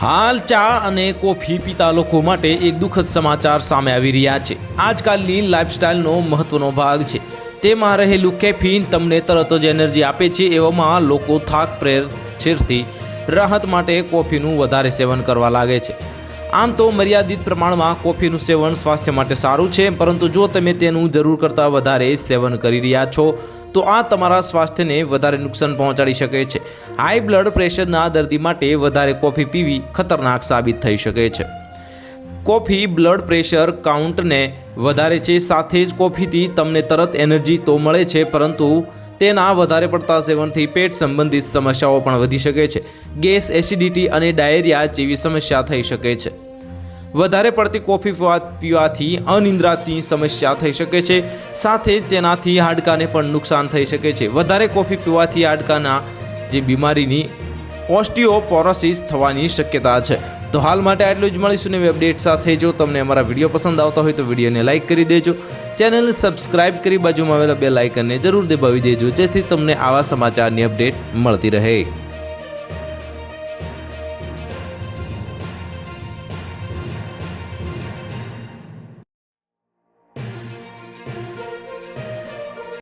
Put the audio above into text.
હાલ ચા અને કોફી પીતા લોકો માટે એક દુઃખદ સમાચાર સામે આવી રહ્યા છે. આજકાલની લાઇફસ્ટાઇલનો મહત્વનો ભાગ છે. તેમાં રહેલું કેફીન તમને તરત જ એનર્જી આપે છે એવામાં લોકો થાક, પ્રેર છેરથી રાહત માટે કોફીનું વધારે સેવન કરવા લાગે છે. આમ તો મર્યાદિત પ્રમાણમાં કોફીનું સેવન સ્વાસ્થ્ય માટે સારું છે, પરંતુ જો તમે તેનું જરૂર કરતાં વધારે સેવન કરી રહ્યા છો તો આ તમારા સ્વાસ્થ્યને વધારે નુકસાન પહોંચાડી શકે છે. હાઈ બ્લડ પ્રેશરના દર્દી માટે વધારે કોફી પીવી ખતરનાક સાબિત થઈ શકે છે. કોફી બ્લડ પ્રેશર કાઉન્ટને વધારે છે, સાથે જ કોફીથી તમને તરત એનર્જી તો મળે છે, પરંતુ તેના વધારે પડતા સેવનથી પેટ સંબંધિત સમસ્યાઓ પણ વધી શકે છે. ગેસ એસિડિટી અને ડાયરિયા જેવી સમસ્યા થઈ શકે છે. વધારે પડતી કોફી પીવા પીવાથી અનિંદ્રાની સમસ્યા થઈ શકે છે. સાથે જ તેનાથી હાડકાને પણ નુકસાન થઈ શકે છે. વધારે કોફી પીવાથી હાડકાના જે બીમારીની ઓસ્ટિયોપોરોસિસ થવાની શક્યતા છે. તો હાલ માટે આટલું જ મળીશું નવી અપડેટ સાથે. જો તમને અમારા વીડિયો પસંદ આવતા હોય તો વિડીયોને લાઇક કરી દેજો. ચેનલ સબસ્ક્રાઇબ કરી બાજુમાં આવેલા બે લાઇકનને જરૂર દબાવી દેજો, જેથી તમને આવા સમાચારની અપડેટ મળતી રહે.